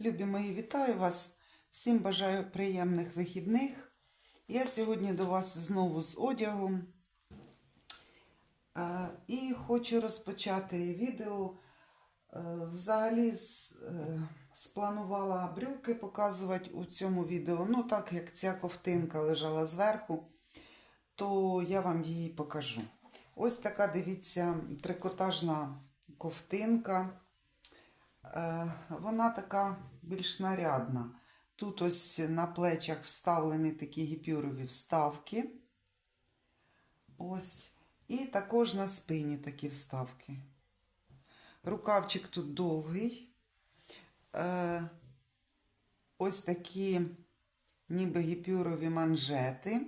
Любі мої, вітаю вас. Всім бажаю приємних вихідних. Я сьогодні до вас знову з одягом. І хочу розпочати відео. Е, Взагалі е, спланувала брюки показувати у цьому відео. Ну, так як ця ковтинка лежала зверху, то я вам її покажу. Ось така, дивіться, трикотажна ковтинка. Е, Вона така більш нарядна. Тут ось на плечах вставлені такі гіпюрові вставки. Ось. І також на спині такі вставки. Рукавчик тут довгий. Е, ось такі ніби гіпюрові манжети.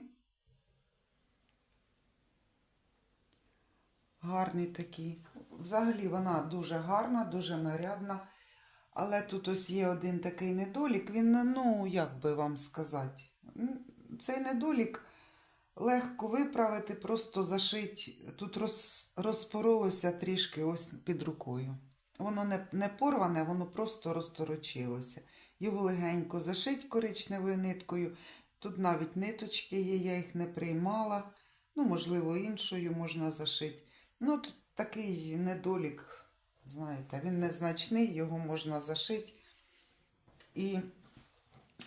Гарні такі. Взагалі вона дуже гарна, дуже нарядна. Але тут ось є один такий недолік. Він, ну, як би вам сказати, цей недолік легко виправити, просто зашить. Тут роз, розпоролося трішки ось під рукою. Воно не, не порване, воно просто розторочилося. Його легенько зашить коричневою ниткою. Тут навіть ниточки є, я їх не приймала. Ну, можливо, іншою можна зашити. Ну, тут такий недолік, знаєте, він незначний, його можна зашити і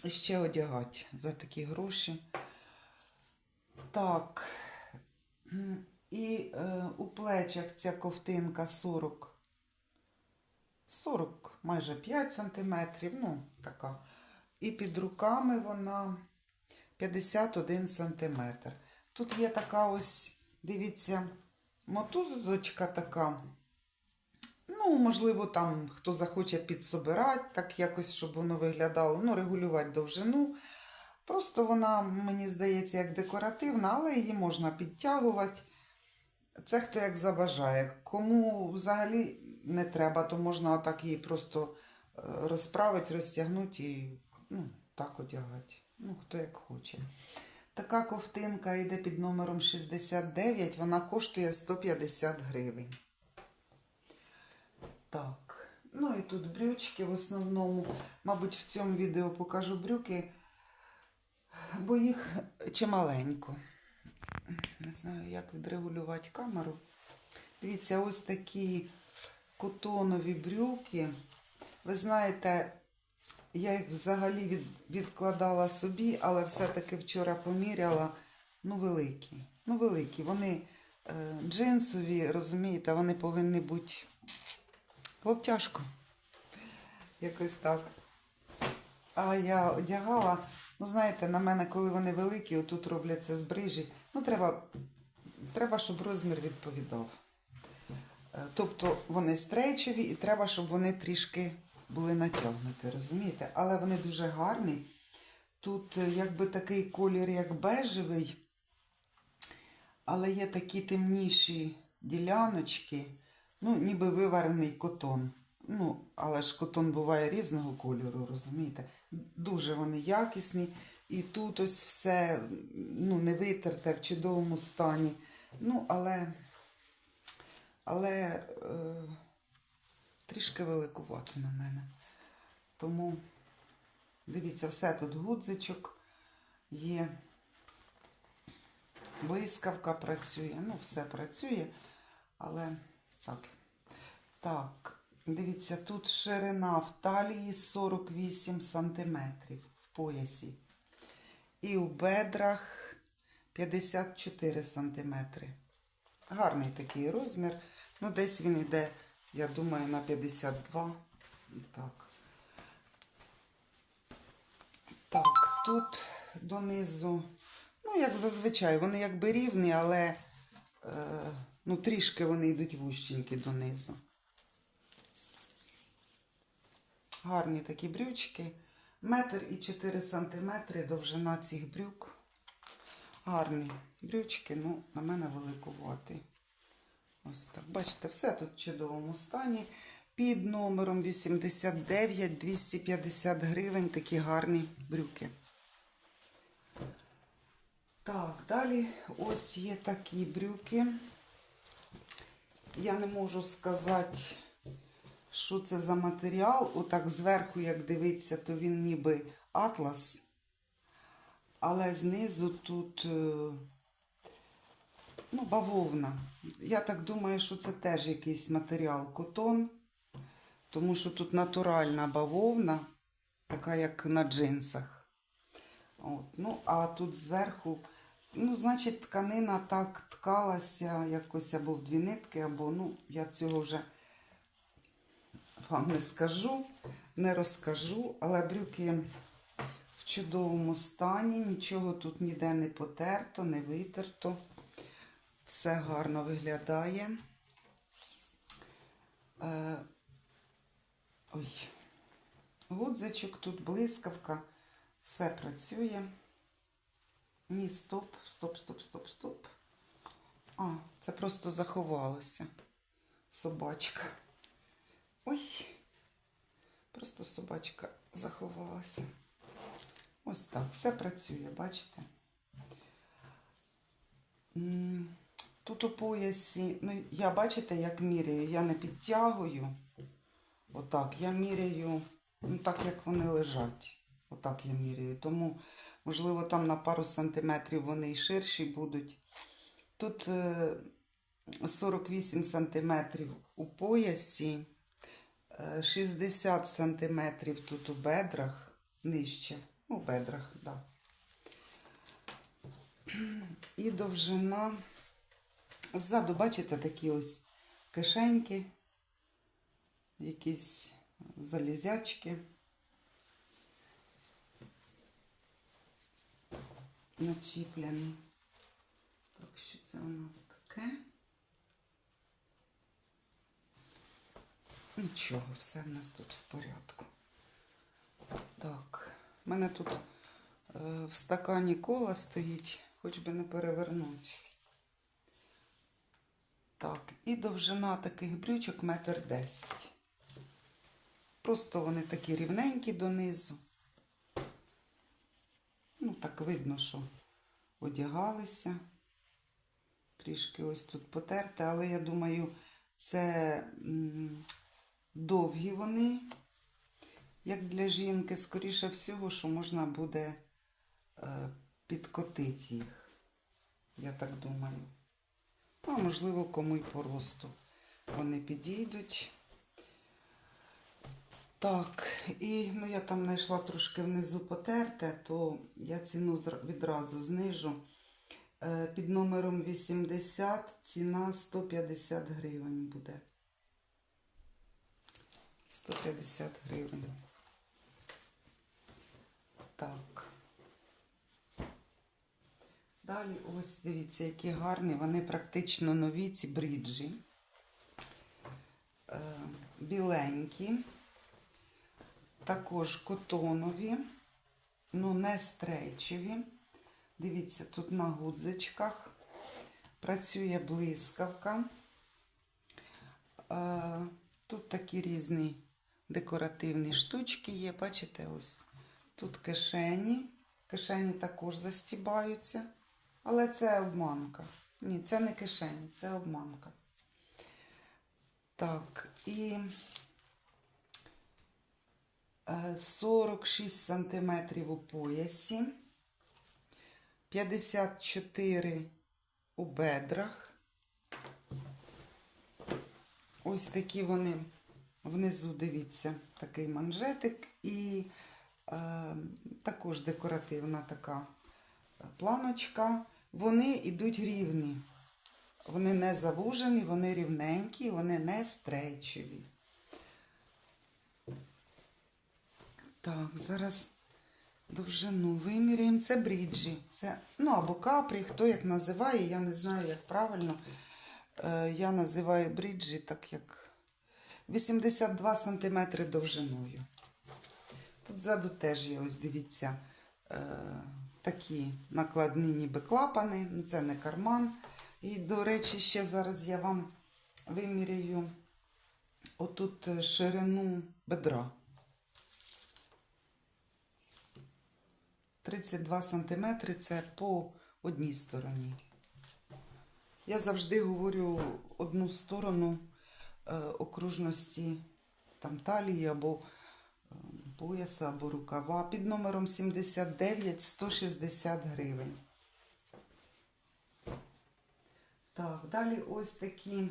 ще одягати за такі гроші. Так. І е, у плечах ця ковтинка 40, 40, майже 5 сантиметрів, ну, така. І під руками вона 51 сантиметр. Тут є така ось, дивіться, мотузочка така. Ну, можливо, там хто захоче підсобирати, так якось, щоб воно виглядало, ну, регулювати довжину. Просто вона, мені здається, як декоративна, але її можна підтягувати. Це хто як забажає. Кому взагалі не треба, то можна отак її просто е, розправити, розтягнути і ну, так одягати. Ну, хто як хоче. Така ковтинка йде під номером 69, вона коштує 150 гривень. Так, ну і тут брючки в основному. Мабуть, в цьому відео покажу брюки, бо їх чималенько. Не знаю, як відрегулювати камеру. Дивіться, ось такі котонові брюки. Ви знаєте, я їх взагалі від, відкладала собі, але все-таки вчора поміряла. Ну, великі. Ну, великі. Вони е, джинсові, розумієте, вони повинні бути в обтяжку. Якось так. А я одягала, ну знаєте, на мене, коли вони великі, отут робляться збрижі. Ну, треба, треба, щоб розмір відповідав. Е, Тобто вони стрейчеві і треба, щоб вони трішки були натягнуті, розумієте? Але вони дуже гарні. Тут е, якби такий колір, як бежевий, але є такі темніші діляночки, ну, ніби виварений котон. Ну, але ж котон буває різного кольору, розумієте? Дуже вони якісні. І тут ось все ну, не витерте в чудовому стані. Ну, але, але е, трішки великувато на мене. Тому дивіться, все тут гудзичок є. Блискавка працює, ну, все працює, але так. Так, дивіться, тут ширина в талії 48 сантиметрів в поясі. І у бедрах 54 сантиметри. Гарний такий розмір. Ну, десь він йде, я думаю, на 52. Так. Так, тут донизу, ну, як зазвичай, вони якби рівні, але е, ну, трішки вони йдуть вущенькі донизу. Гарні такі брючки. Метр і 4 сантиметри довжина цих брюк. Гарні брючки, ну, на мене великувати. Ось так. Бачите, все тут в чудовому стані. Під номером 89 250 гривень такі гарні брюки. Так, далі ось є такі брюки. Я не можу сказати, що це за матеріал. Отак зверху, як дивиться, то він ніби атлас. Але знизу тут е, ну, бавовна. Я так думаю, що це теж якийсь матеріал котон, тому що тут натуральна бавовна, така як на джинсах. От. Ну, а тут зверху, ну, значить, тканина так ткалася якось або в дві нитки, або, ну, я цього вже вам не скажу, не розкажу, але брюки в чудовому стані, нічого тут ніде не потерто, не витерто. Все гарно виглядає. Е, ой, гудзичок тут блискавка, все працює. Ні, стоп, стоп, стоп, стоп, стоп. А, це просто заховалося. Собачка. Ой, просто собачка заховалася. Ось так, все працює, бачите? Тут у поясі, ну, я бачите, як міряю, я не підтягую. Отак, я міряю, ну так як вони лежать. Отак я міряю. Тому, можливо, там на пару сантиметрів вони і ширші будуть. Тут е, 48 сантиметрів у поясі, е, 60 сантиметрів тут у бедрах, нижче. У бедрах, так. Да. І довжина. Ззаду, бачите, такі ось кишеньки, якісь залізячки. Начіпляні. Так, що це у нас таке? Нічого, все в нас тут в порядку. Так, в мене тут е, в стакані кола стоїть, хоч би не перевернути. Так, і довжина таких брючок метр десять. Просто вони такі рівненькі донизу. Ну, так видно, що одягалися. Трішки ось тут потерте, але я думаю, це довгі вони, як для жінки. Скоріше всього, що можна буде е, підкотити їх. Я так думаю. Ну, а можливо, кому й по росту вони підійдуть. Так, і ну, я там знайшла трошки внизу потерте, то я ціну відразу знижу. Е, Під номером 80 ціна 150 гривень буде. 150 гривень. Так. Далі ось дивіться, які гарні. Вони практично нові, ці бріджі. Е, біленькі. Також котонові, ну не стрейчеві. Дивіться, тут на гудзичках працює блискавка. Е, Тут такі різні декоративні штучки є. Бачите, ось тут кишені. Кишені також застібаються. Але це обманка. Ні, це не кишені, це обманка. Так, і е, 46 сантиметрів у поясі, 54 у бедрах. Ось такі вони внизу, дивіться, такий манжетик і е, також декоративна така планочка. Вони йдуть рівні. Вони не завужені, вони рівненькі, вони не стрейчеві. Так, зараз довжину виміряємо. Це бріджі. Це, ну, або капрі, хто як називає, я не знаю, як правильно. Е, я називаю бріджі, так як 82 см довжиною. Тут ззаду теж є, ось дивіться, е, такі накладні ніби клапани, ну це не карман. І, до речі, ще зараз я вам виміряю отут е, ширину бедра. 32 сантиметри це по одній стороні. Я завжди говорю одну сторону е, окружності там талії або пояса, або рукава. Під номером 79 160 гривень. Так, далі ось такі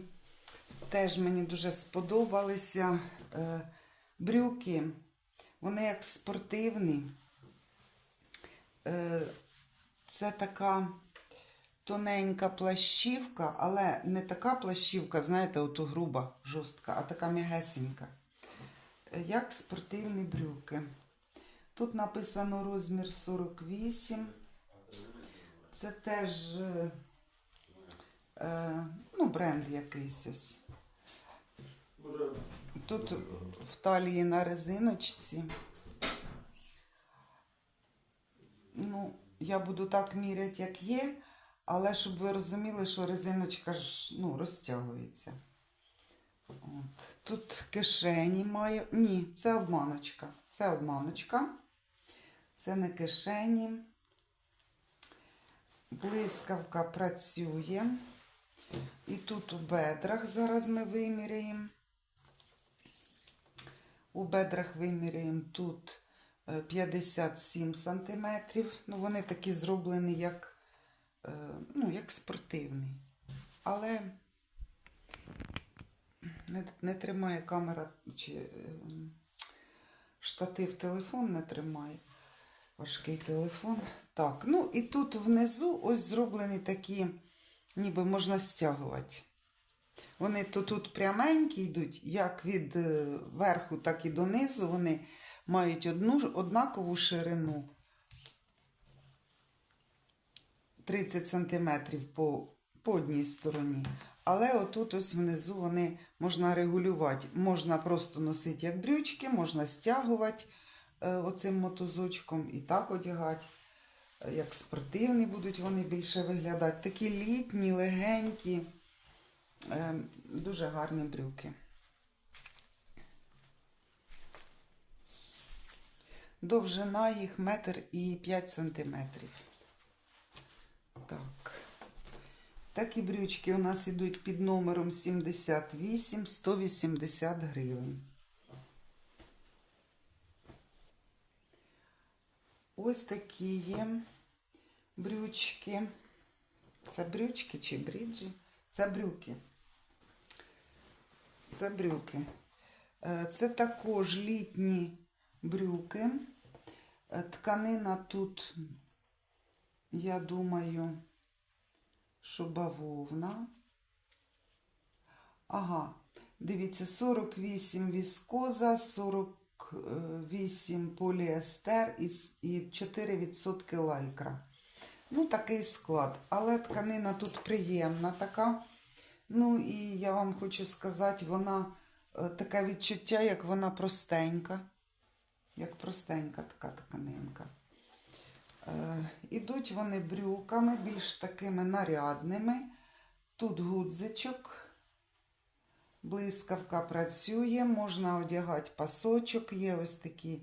теж мені дуже сподобалися е, брюки. Вони як спортивні. Е, це така тоненька плащівка, але не така плащівка, знаєте, ото груба, жорстка, а така м'ягесенька. Як спортивні брюки. Тут написано розмір 48. Це теж е, е, ну, бренд якийсь ось. Тут в талії на резиночці. Ну, я буду так міряти, як є, але щоб ви розуміли, що резиночка ж ну, розтягується. От. Тут кишені має. Ні, це обманочка. Це обманочка. Це не кишені. Блискавка працює. І тут у бедрах зараз ми виміряємо. У бедрах виміряємо тут е, 57 сантиметрів. Ну, вони такі зроблені, як, е, ну, як спортивні. Але не, не тримає камера чи е, штатив телефон не тримає. Важкий телефон. Так, ну і тут внизу ось зроблені такі, ніби можна стягувати. Вони то тут пряменькі йдуть, як від е, верху, так і донизу. Вони мають одну однакову ширину 30 см по, по одній стороні. Але отут ось внизу вони можна регулювати. Можна просто носити як брючки, можна стягувати е, оцим мотузочком і так одягати. Е, Як спортивні будуть вони більше виглядати. Такі літні, легенькі. Е, Дуже гарні брюки. Довжина їх метр і 5 сантиметрів. Так. Такі брючки у нас йдуть під номером 78 180 гривень. Ось такі є брючки. Це брючки чи бріджі? Це брюки. Це брюки. Е, Це також літні брюки. Е, Тканина тут, я думаю, що бавовна. Ага, дивіться, 48 віскоза, 48 поліестер і 4% лайкра. Ну, такий склад. Але тканина тут приємна така. Ну, і я вам хочу сказати, вона е, таке відчуття, як вона простенька. Як простенька така тканинка. Е, ідуть вони брюками, більш такими нарядними. Тут гудзичок. Блискавка працює, можна одягати пасочок, є ось такі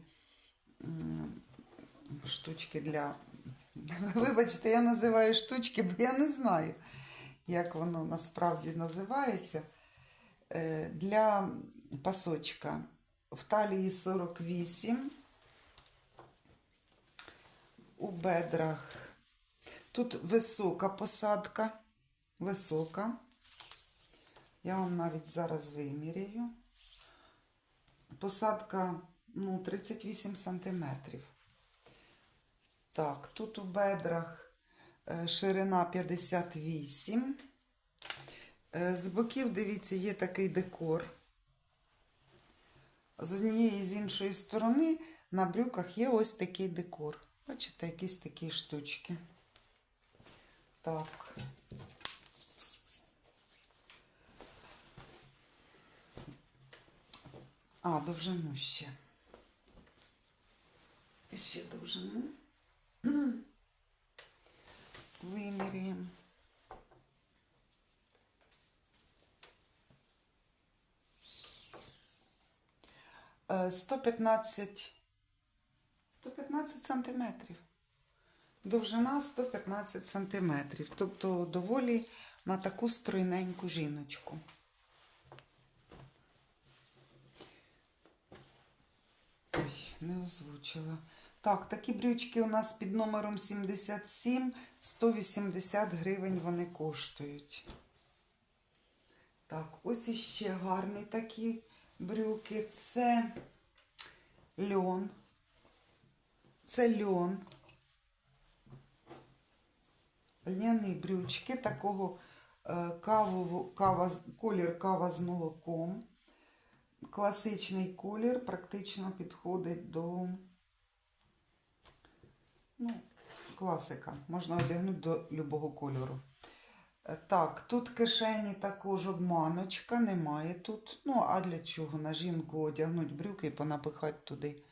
штучки для. Вибачте, я називаю штучки, бо я не знаю, як воно насправді називається. Е, Для пасочка в талії 48, у бедрах. Тут висока посадка, висока. Я вам навіть зараз виміряю. Посадка ну, 38 сантиметрів. Так, тут у бедрах е, ширина 58. Е, З боків, дивіться, є такий декор. З однієї і з іншої сторони на брюках є ось такий декор. Бачите, якісь такі штучки. Так. А, довжину ще. І Ще довжину. Вимірюємо. Е, 115 115 сантиметрів. Довжина 115 сантиметрів. Тобто доволі на таку стройненьку жіночку. Ой, не озвучила. Так, такі брючки у нас під номером 77, 180 гривень вони коштують. Так, ось іще гарні такі брюки. Це льон. Це льон. Льняні брючки такого е, кавову, кава, колір кава з молоком. Класичний колір практично підходить до ну, класика. Можна одягнути до любого кольору. Е, Так, тут кишені також обманочка, немає тут. Ну, а для чого? На жінку одягнуть брюки і понапихати туди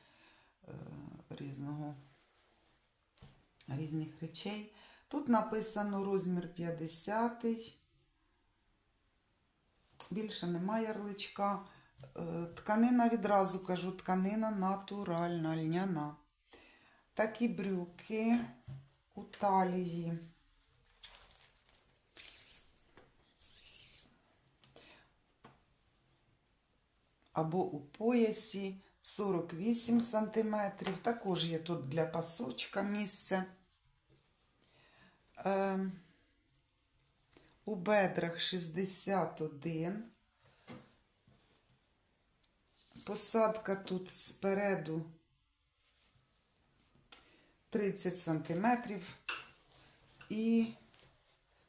різного, різних речей. Тут написано розмір 50. Більше немає ярличка. Е, Тканина відразу кажу, тканина натуральна, льняна. Такі брюки у талії. Або у поясі 48 сантиметрів. Також є тут для пасочка місце. Ем, у бедрах 61. Посадка тут спереду 30 сантиметрів. І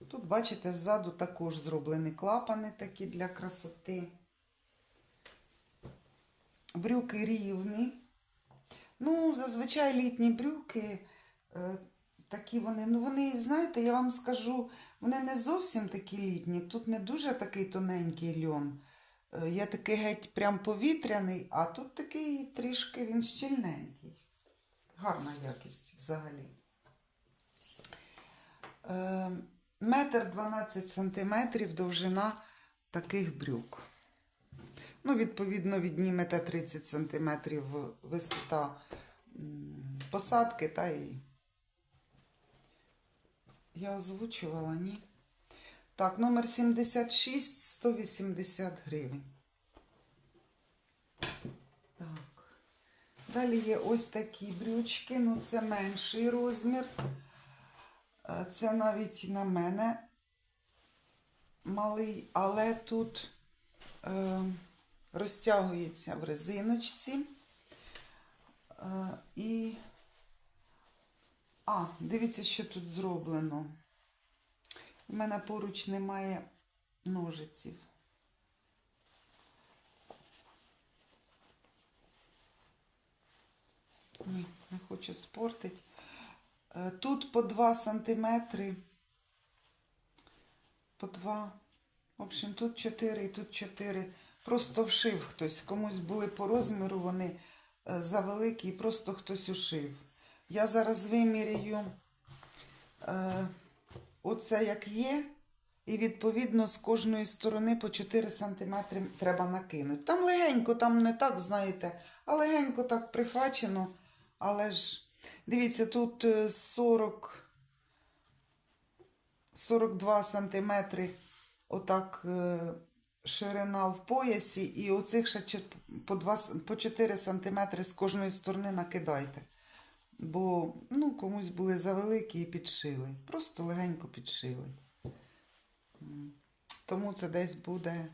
тут, бачите, ззаду також зроблені клапани такі для красоти. Брюки рівні. Ну, зазвичай літні брюки, е, такі вони, ну вони, знаєте, я вам скажу, вони не зовсім такі літні. Тут не дуже такий тоненький льон. Е, Є такий геть прям повітряний, а тут такий трішки він щільненький. Гарна якість взагалі. Е, Метр 12 сантиметрів довжина таких брюк. Ну, відповідно, віднімете 30 сантиметрів висота посадки, та і я озвучувала, ні. Так, номер 76, 180 гривень. Так. Далі є ось такі брючки, ну це менший розмір. Е, Це навіть на мене малий, але тут е, розтягується в резиночці. Е, і. А, дивіться, що тут зроблено. У мене поруч немає ножиців. Ні, не хочу спортити. Е, Тут по 2 сантиметри. По 2. В общем, тут 4 і тут 4. Просто вшив хтось. Комусь були по розміру, вони е, завеликі і просто хтось ушив. Я зараз вимірюю е, оце як є. І відповідно з кожної сторони по 4 см треба накинути. Там легенько, там не так, знаєте, а легенько так прихвачено. Але ж, дивіться, тут е, 40, 42 сантиметри отак е, ширина в поясі, і оцих ще по, 2, по 4 сантиметри з кожної сторони накидайте. Бо ну, комусь були завеликі і підшили. Просто легенько підшили. Тому це десь буде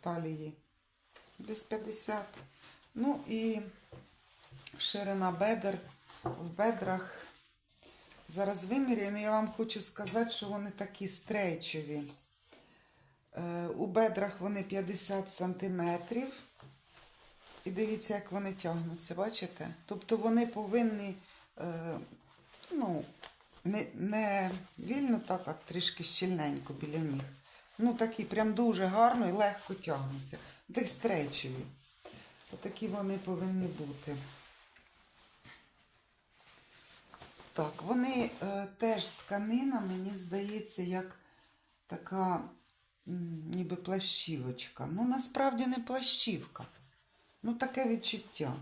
талії десь 50. Ну і ширина бедер в бедрах. Зараз виміряємо. Я вам хочу сказати, що вони такі стрейчові. Е, у бедрах вони 50 сантиметрів. І дивіться, як вони тягнуться, бачите? Тобто вони повинні е, ну, не, не вільно так, а трішки щільненько біля ніг. Ну, такі прям дуже гарно і легко тягнуться. Десь стрейчові. Отакі вони повинні бути. Так, вони е, теж тканина, мені здається, як така Ніби плащівочка. Ну, насправді не плащівка. Ну, таке відчуття.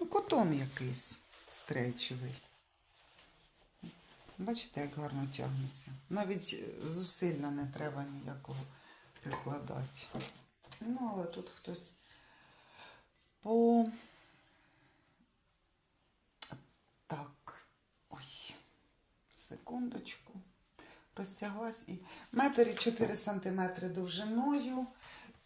Ну, котон якийсь стречевий. Бачите, як гарно тягнеться. Навіть е, зусилля не треба ніякого прикладати. Ну, але тут хтось по так. Ой, секундочку. Розтяглась і метр і 4 сантиметри довжиною.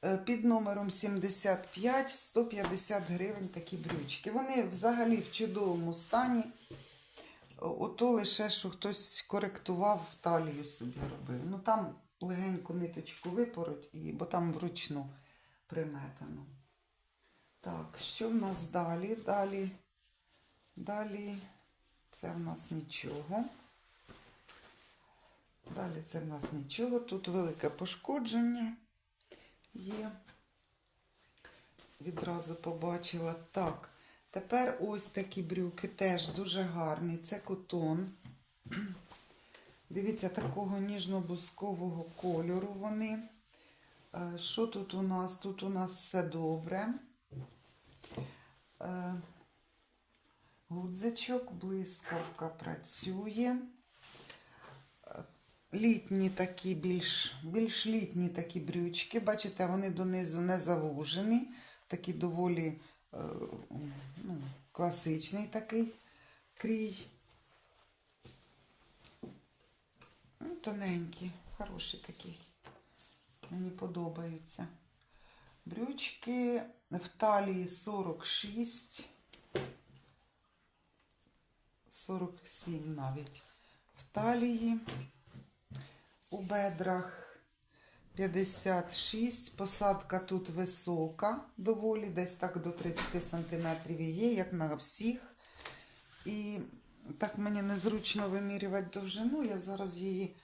Е, Під номером 75 150 гривень такі брючки. Вони взагалі в чудовому стані. Ото лише, що хтось коректував талію собі робив. Ну там легеньку ниточку випороть, бо там вручну приметано. Так, що в нас далі? Далі, далі це в нас нічого. Далі це в нас нічого. Тут велике пошкодження є. Відразу побачила. Так, тепер ось такі брюки теж дуже гарні. Це котон. Дивіться, такого ніжно-бускового кольору вони. Е, Що тут у нас? Тут у нас все добре. Е, Гудзичок, блискавка працює. Літні такі, більш, більш літні такі брючки. Бачите, вони донизу не завужені. Такі доволі е, ну, класичний такий крій. Ну, тоненькі, хороші такі. Мені подобаються. Брючки в талії 46, 47 навіть. В талії у бедрах 56. Посадка тут висока, доволі, десь так до 30 см є, як на всіх. І так мені незручно вимірювати довжину. Я зараз її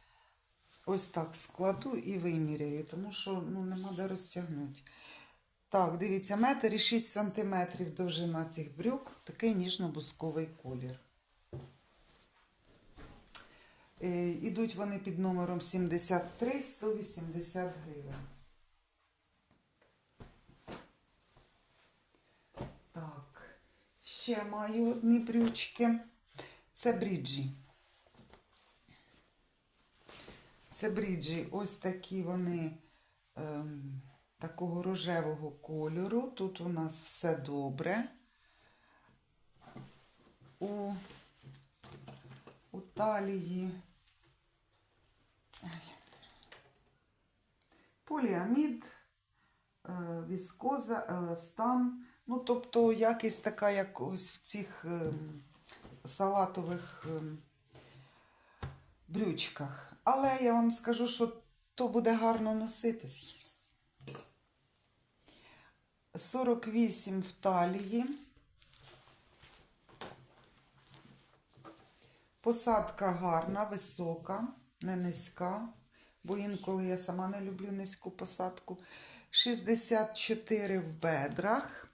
ось так складу і виміряю, тому що ну, нема де розтягнути. Так, дивіться, метр і 6 сантиметрів довжина цих брюк, такий ніжно-бусковий колір. Е, Ідуть вони під номером 73 180 гривень. Так, ще маю одні брючки. Це бріджі. Це бріджі, ось такі вони ем, такого рожевого кольору. Тут у нас все добре. У, у талії поліамід, е, віскоза, еластан. Ну, тобто якість така, як ось в цих ем, салатових ем, брючках. Але я вам скажу, що то буде гарно носитись. 48 в талії. Посадка гарна, висока, не низька, бо інколи я сама не люблю низьку посадку. 64 в бедрах.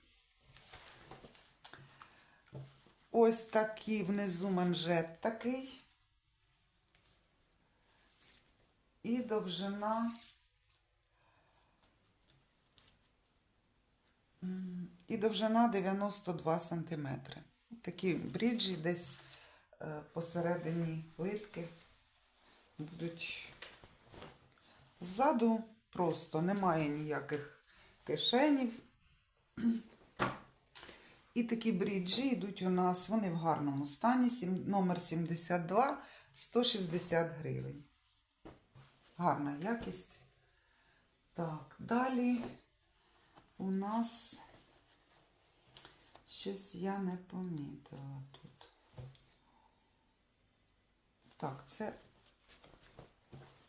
Ось такий внизу манжет такий. І довжина. І довжина 92 см. Такі бріджі десь е, посередині плитки будуть. Ззаду просто немає ніяких кишенів. І такі бріджі йдуть у нас, вони в гарному стані. Номер 72, 160 гривень. Гарна якість. Так, далі у нас щось я не помітила тут. Так, це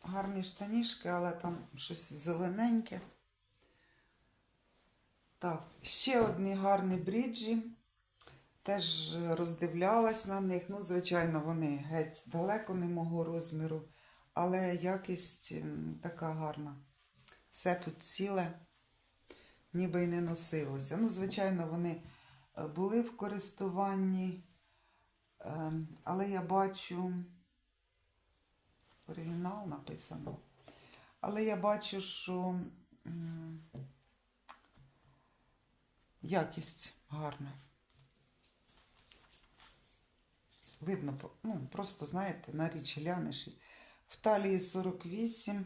гарні штанішки, але там щось зелененьке. Так, ще одні гарні бріджі. Теж роздивлялась на них. Ну, звичайно, вони геть далеко не мого розміру, але якість така гарна. Все тут ціле, ніби й не носилося. Ну, звичайно, вони е, були в користуванні, ем, але я бачу оригінал написано. Але я бачу, що якість гарна. Видно, ну, просто, знаєте, на річ глянеш. В талії 48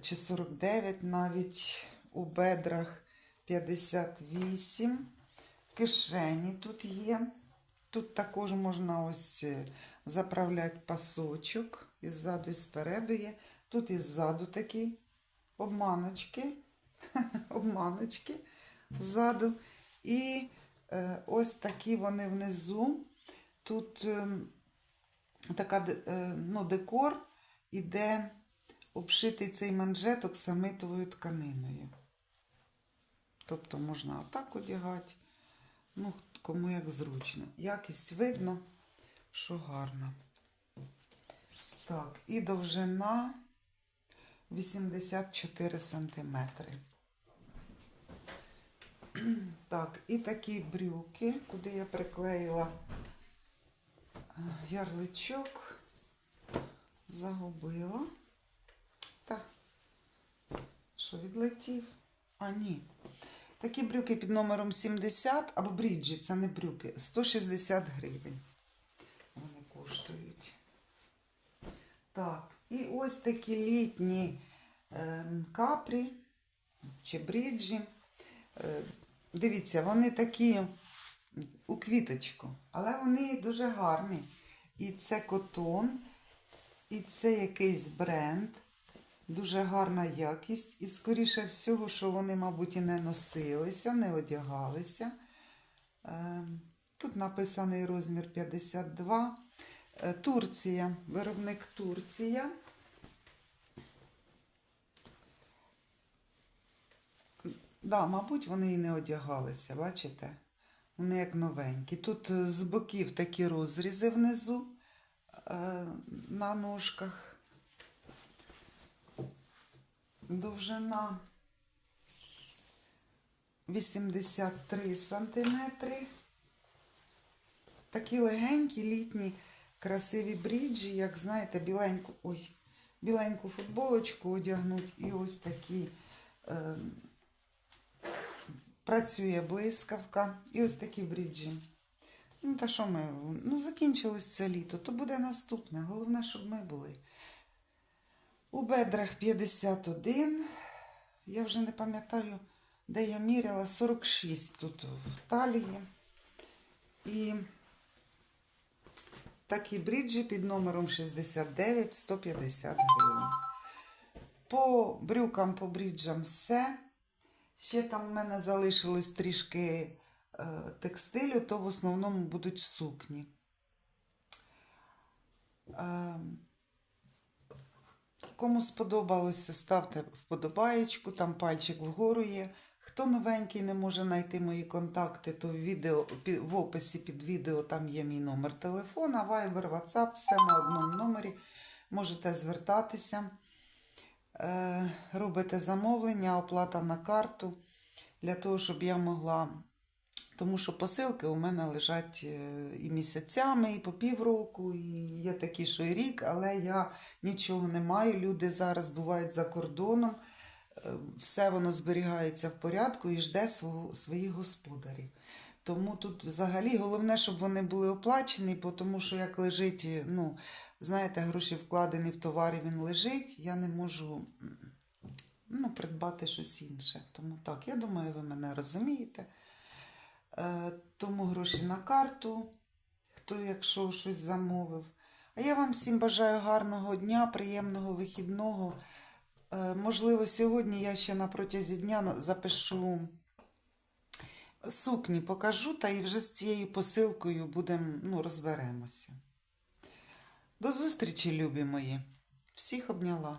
чи 49 навіть, у бедрах 58. В кишені тут є. Тут також можна ось е, заправляти пасочок іззаду і спереду є. Тут іззаду такі обманочки, обманочки ззаду. І е, ось такі вони внизу. Тут е, така е, ну, декор іде обшитий цей манжеток самитовою тканиною. Тобто можна отак одягати, ну, кому як зручно. Якість видно, що гарно. Так, і довжина 84 сантиметри. Так, і такі брюки, куди я приклеїла е, ярличок, загубила. Та, що відлетів? А, ні. Такі брюки під номером 70 або бріджі, це не брюки, 160 гривень. Вони коштують. Так, і ось такі літні ем, капрі чи бріджі. Е, дивіться, вони такі у квіточку, але вони дуже гарні. І це котон, і це якийсь бренд. Дуже гарна якість. І скоріше всього, що вони, мабуть, і не носилися, не одягалися. Ем, Тут написаний розмір 52. Е, Турція, виробник Турція. Да, мабуть, вони і не одягалися, бачите? Вони як новенькі. Тут е, з боків такі розрізи внизу е, на ножках. Довжина 83 сантиметри. Такі легенькі, літні, красиві бріджі, як знаєте, біленьку, ой, біленьку футболочку одягнуть і ось такі е, працює блискавка. І ось такі бріджі. Ну, та що ми? Ну, закінчилось це літо, то буде наступне. Головне, щоб ми були. У бедрах 51. Я вже не пам'ятаю, де я міряла 46 тут в талії. І такі бріджі під номером 69 150 гривень. По брюкам, по бріджам все. Ще там в мене залишилось трішки е, текстилю, то в основному будуть сукні. Е, Кому сподобалося, ставте вподобаєчку, там пальчик вгору є. Хто новенький не може знайти мої контакти, то в, відео, в описі під відео там є мій номер телефона, Viber, WhatsApp, все на одному номері. Можете звертатися. Е, робите замовлення, оплата на карту для того, щоб я могла. Тому що посилки у мене лежать е, і місяцями, і по півроку, і є такі, що і рік, але я нічого не маю. Люди зараз бувають за кордоном, все воно зберігається в порядку і жде своїх господарів. Тому тут взагалі головне, щоб вони були оплачені, тому що як лежить, ну, знаєте, гроші вкладені в товар, і він лежить, я не можу ну, придбати щось інше. Тому так, я думаю, ви мене розумієте. Е, Тому гроші на карту, хто якщо щось замовив. А я вам всім бажаю гарного дня, приємного вихідного. Е, Можливо, сьогодні я ще на протязі дня запишу сукні, покажу, та і вже з цією посилкою будемо, ну, розберемося. До зустрічі, любі мої. Всіх обняла.